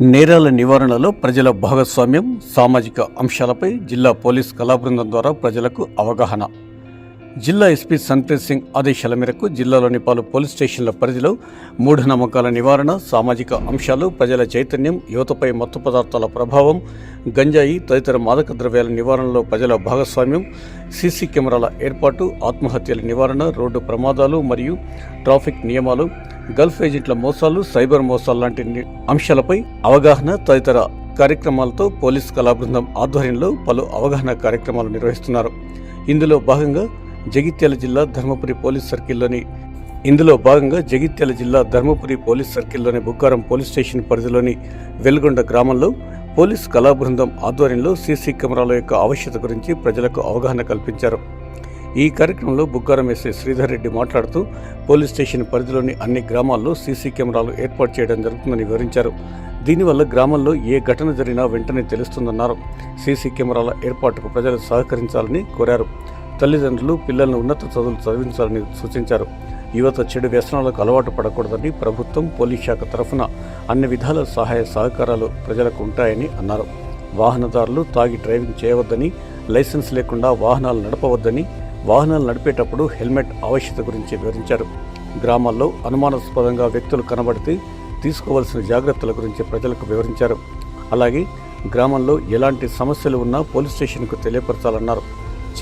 నేరాల నివారణలో ప్రజల భాగస్వామ్యం సామాజిక అంశాలపై జిల్లా పోలీస్ కళాబృందం ద్వారా ప్రజలకు అవగాహన. జిల్లా ఎస్పీ సంప్రీత్ సింగ్ ఆదేశాల మేరకు జిల్లాలోని పలు పోలీస్ స్టేషన్ల పరిధిలో మూఢనమ్మకాల నివారణ సామాజిక అంశాలు ప్రజల చైతన్యం యువతపై మత్తు పదార్థాల ప్రభావం గంజాయి తదితర మాదక ద్రవ్యాల నివారణలో ప్రజల భాగస్వామ్యం సీసీ కెమెరాల ఏర్పాటు ఆత్మహత్యల నివారణ రోడ్డు ప్రమాదాలు మరియు ట్రాఫిక్ నియమాలు గల్ఫ్ ఏజెంట్ల మోసాలు సైబర్ మోసాలు లాంటి అంశాలపై అవగాహన తదితర కార్యక్రమాలతో పోలీస్ కళాబృందం ఆధ్వర్యంలో పలు అవగాహన కార్యక్రమాలు నిర్వహిస్తున్నారు. ఇందులో భాగంగా జగిత్యాల జిల్లా ధర్మపురి పోలీస్ సర్కిల్లోని ఇందులో భాగంగా జగిత్యాల జిల్లా ధర్మపురి పోలీస్ సర్కిల్లోని బుక్కారం పోలీస్ స్టేషన్ పరిధిలోని వెల్గొండ గ్రామంలో పోలీస్ కళాబృందం ఆధ్వర్యంలో సీసీ కెమెరాల యొక్క ఆవశ్యకత గురించి ప్రజలకు అవగాహన కల్పించారు. ఈ కార్యక్రమంలో బుగ్గారం ఎస్ఐ శ్రీధర్ రెడ్డి మాట్లాడుతూ పోలీస్ స్టేషన్ పరిధిలోని అన్ని గ్రామాల్లో సీసీ కెమెరాలు ఏర్పాటు చేయడం జరుగుతుందని వివరించారు. దీనివల్ల గ్రామంలో ఏ ఘటన జరిగినా వెంటనే తెలుస్తుందన్నారు. సీసీ కెమెరాల ఏర్పాటుకు ప్రజలు సహకరించాలని కోరారు. తల్లిదండ్రులు పిల్లలను ఉన్నత చదువులు చదివించాలని సూచించారు. యువత చెడు వ్యసనాలకు అలవాటు పడకూడదని ప్రభుత్వం పోలీస్ శాఖ తరఫున అన్ని విధాల సహాయ సహకారాలు ప్రజలకు ఉంటాయని అన్నారు. వాహనదారులు తాగి డ్రైవింగ్ చేయవద్దని లైసెన్స్ లేకుండా వాహనాలు నడపవద్దని వాహనాలు నడిపేటప్పుడు హెల్మెట్ ఆవశ్యకత గురించి వివరించారు. గ్రామాల్లో అనుమానాస్పదంగా వ్యక్తులు కనబడితే తీసుకోవాల్సిన జాగ్రత్తల గురించి ప్రజలకు వివరించారు. అలాగే గ్రామంలో ఎలాంటి సమస్యలు ఉన్నా పోలీస్ స్టేషన్కు తెలియపరచాలన్నారు.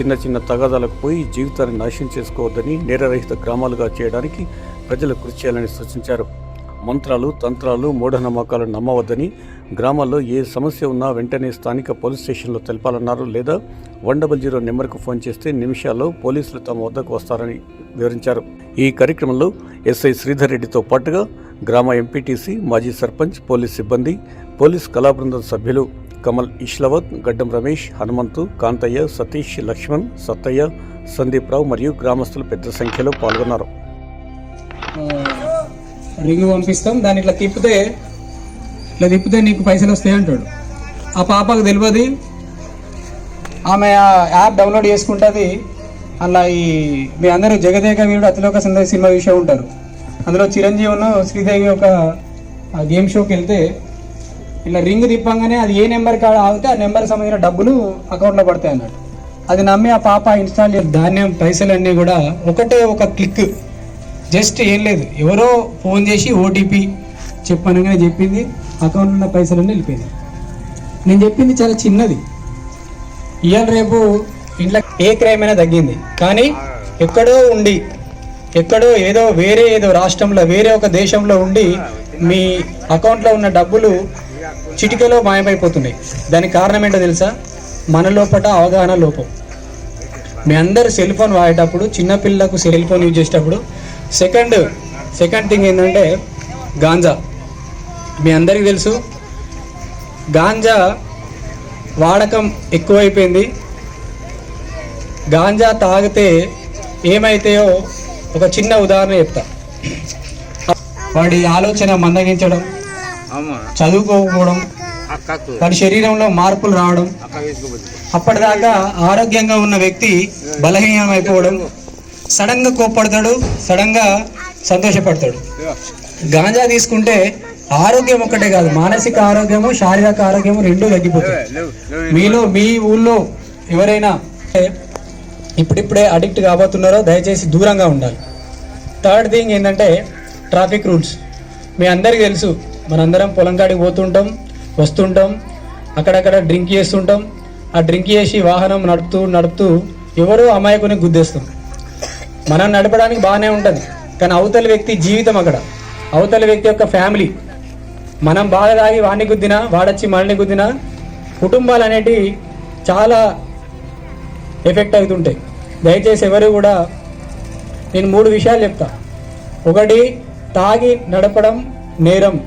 చిన్న చిన్న తగాదాలకు పోయి జీవితాన్ని నాశనం చేసుకోవద్దని నేరరహిత గ్రామాలుగా చేయడానికి ప్రజలు కృషి చేయాలని సూచించారు. మంత్రాలు తంత్రాలు మూఢనమ్మకాలు నమ్మవద్దని గ్రామాల్లో ఏ సమస్య ఉన్నా వెంటనే స్థానిక పోలీస్ స్టేషన్లో తెలపాలన్నారు లేదా వన్ డబల్ జీరో నెంబర్కు ఫోన్ చేస్తే నిమిషాల్లో పోలీసులు తమ వద్దకు వస్తారని వివరించారు. ఈ కార్యక్రమంలో ఎస్ఐ శ్రీధర్ రెడ్డితో పాటుగా గ్రామ ఎంపీటీసీ మాజీ సర్పంచ్ పోలీస్ సిబ్బంది పోలీస్ కళాబృందం సభ్యులు కమల్ ఇష్లవత్ గడ్డం రమేష్ హనుమంతు కాంతయ్య సతీష్ లక్ష్మణ్ సత్తయ్య సందీప్ రావు మరియు గ్రామస్తులు పెద్ద సంఖ్యలో పాల్గొన్నారు. రింగ్ పంపిస్తాం. దాని ఇట్లా తిప్పితే ఇట్లా తిప్పితే నీకు పైసలు వస్తాయి అంటాడు. ఆ పాపకు తెలియదు. ఆమె ఆ యాప్ డౌన్లోడ్ చేసుకుంటుంది. అలా ఈ మీ అందరూ జగదేక వీరుడు అతిలోక సుందరి సినిమా విషయం ఉంటారు. అందులో చిరంజీవును శ్రీదేవి ఒక గేమ్ షోకి వెళ్తే ఇలా రింగ్ తిప్పంగానే అది ఏ నెంబర్ కాడ ఆగితే ఆ నెంబర్కి సంబంధించిన డబ్బులు అకౌంట్లో పడతాయి అన్నట్టు అది నమ్మి ఆ పాప ఇన్స్టాల్ చేసి ధాన్యం పైసలన్నీ కూడా ఒకటే ఒక క్లిక్. జస్ట్ ఏం లేదు. ఎవరో ఫోన్ చేసి ఓటీపీ చెప్పనగానే చెప్పింది. అకౌంట్లో ఉన్న పైసలన్నీ వెళ్ళిపోయినాయి. నేను చెప్పింది చాలా చిన్నది. ఇవాళ రేపు ఇంట్లో ఏ క్రైమ్ అయినా తగ్గింది. కానీ ఎక్కడో ఉండి ఎక్కడో ఏదో వేరే ఏదో రాష్ట్రంలో వేరే ఒక దేశంలో ఉండి మీ అకౌంట్లో ఉన్న డబ్బులు చిటికలో మాయమైపోతున్నాయి. దానికి కారణం ఏంటో తెలుసా? మన లోపల అవగాహన లోపం. మీ అందరు సెల్ ఫోన్ వాడేటప్పుడు చిన్నపిల్లలకు సెల్ ఫోన్ యూజ్ చేసేటప్పుడు సెకండ్ సెకండ్ థింగ్ ఏంటంటే గాంజా. మీ అందరికీ తెలుసు గాంజా వాడకం ఎక్కువైపోయింది. గాంజా తాగితే ఏమైతాయో ఒక చిన్న ఉదాహరణ చెప్తా. వాడి ఆలోచన మందగించడం చదువుకోకపోవడం వాడి శరీరంలో మార్పులు రావడం అప్పటిదాకా ఆరోగ్యంగా ఉన్న వ్యక్తి బలహీనం అయిపోవడం సడన్గా కోప్పడతాడు సడన్గా సంతోషపడతాడు గాంజా తీసుకుంటే ఆరోగ్యం ఒక్కటే కాదు మానసిక ఆరోగ్యము శారీరక ఆరోగ్యము రెండూ తగ్గిపోతాయి. మీలో మీ ఊళ్ళో ఎవరైనా ఇప్పుడిప్పుడే అడిక్ట్ కాబోతున్నారో దయచేసి దూరంగా ఉండాలి. థర్డ్ థింగ్ ఏంటంటే ట్రాఫిక్ రూల్స్. మీ అందరికీ తెలుసు మనందరం పొలం కాడికి పోతుంటాం వస్తుంటాం అక్కడక్కడ డ్రింక్ చేస్తుంటాం. ఆ డ్రింక్ చేసి వాహనం నడుపుతూ నడుపుతూ ఎవరో అమాయకుని గుద్దేస్తాం. మనం నడపడానికి బాగానే ఉంటుంది కానీ అవతలి వ్యక్తి జీవితం అక్కడ. అవతలి వ్యక్తి యొక్క ఫ్యామిలీ మనం బాగా తాగి వాడిని గుద్దినా వాడొచ్చి మనల్ని గుద్దినా కుటుంబాలు అనేటివి చాలా ఎఫెక్ట్ అవుతుంటాయి. దయచేసి ఎవరు కూడా నేను మూడు విషయాలు చెప్తా. ఒకటి తాగి నడపడం నేరం.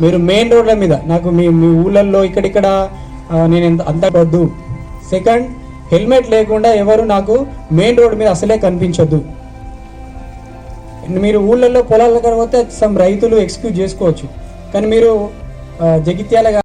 మీరు మెయిన్ రోడ్ల మీద నాకు మీ మీ ఊళ్ళల్లో ఇక్కడిక్కడ నేను ఎంత- అంత వద్దు. సెకండ్ హెల్మెట్ లేకుండా ఎవరు నాకు మెయిన్ రోడ్ మీద అసలే కనిపించొద్దు. మీరు ఊళ్ళల్లో పొలాల దగ్గర పోతే సమ్ రైతులు ఎక్స్క్యూజ్ చేసుకోవచ్చు. కానీ మీరు జగిత్యాల